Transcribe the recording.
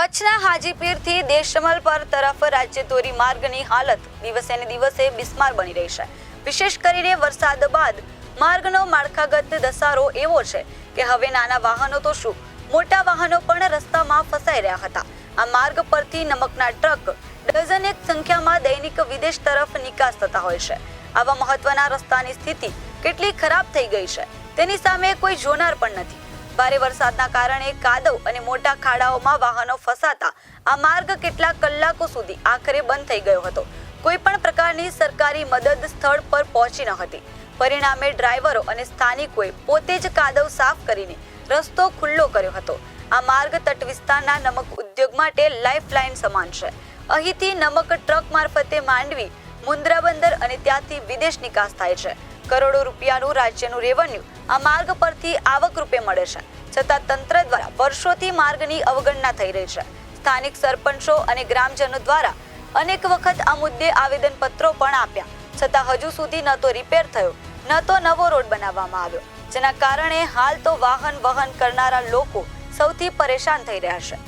કચ્છના હાજીપીરથી દેશમલ પર તરફ રાજ્ય ધોરી માર્ગની હાલત દિવસે ને દિવસે બિસ્માર બની રહી છે. વિશેષ કરીને વરસાદ બાદ માર્ગનો માળખાગત દસારો એવો છે કે હવે નાના વાહનો તો શું? મોટા વાહનો પણ રસ્તામાં ફસાઈ રહ્યા હતા. આ માર્ગ પરથી નમકના ટ્રક ડઝનેક સંખ્યામાં દૈનિક વિદેશ તરફ નિકાસ થતા હોય છે. આવા મહત્વના રસ્તાની સ્થિતિ કેટલી ખરાબ થઈ ગઈ છે તેની સામે કોઈ જોનાર પણ નથી. ભારે વરસાદના કારણે કાદવ અને મોટા ખાડાઓમાં વાહનો ફસાતા આ માર્ગ કેટલાક કલાકો સુધી આખરે બંધ થઈ ગયો હતો. કોઈ પણ પ્રકારની સરકારી મદદ સ્થળ પર પહોંચી ન હતી. પરિણામે ડ્રાઈવરો અને સ્થાનિકોએ પોતે જ કાદવ સાફ કરીને રસ્તો ખુલ્લો કર્યો હતો. આ માર્ગ તટ વિસ્તારના નમક ઉદ્યોગ માટે લાઇફલાઇન સમાન છે. અહીંથી નમક ટ્રક મારફતે માંડવી, મુન્દ્રા બંદર અને ત્યાંથી વિદેશ નિકાસ થાય છે. કરોડો રૂપિયાનું રાજ્યનું રેવન્યુ આ માર્ગ પરથી આવક રૂપે મળે છે. છતાં તંત્ર દ્વારા વર્ષોથી માર્ગની અવગણના થઈ રહી છે. સ્થાનિક સરપંચો અને ગ્રામજનો દ્વારા અનેક વખત આ મુદ્દે આવેદનપત્રો પણ આપ્યા. છતાં હજુ સુધી ન તો રિપેર થયો, ન તો નવો રોડ બનાવવામાં આવ્યો, જેના કારણે હાલ તો વાહન વહન કરનારા લોકો સૌથી પરેશાન થઈ રહ્યા છે.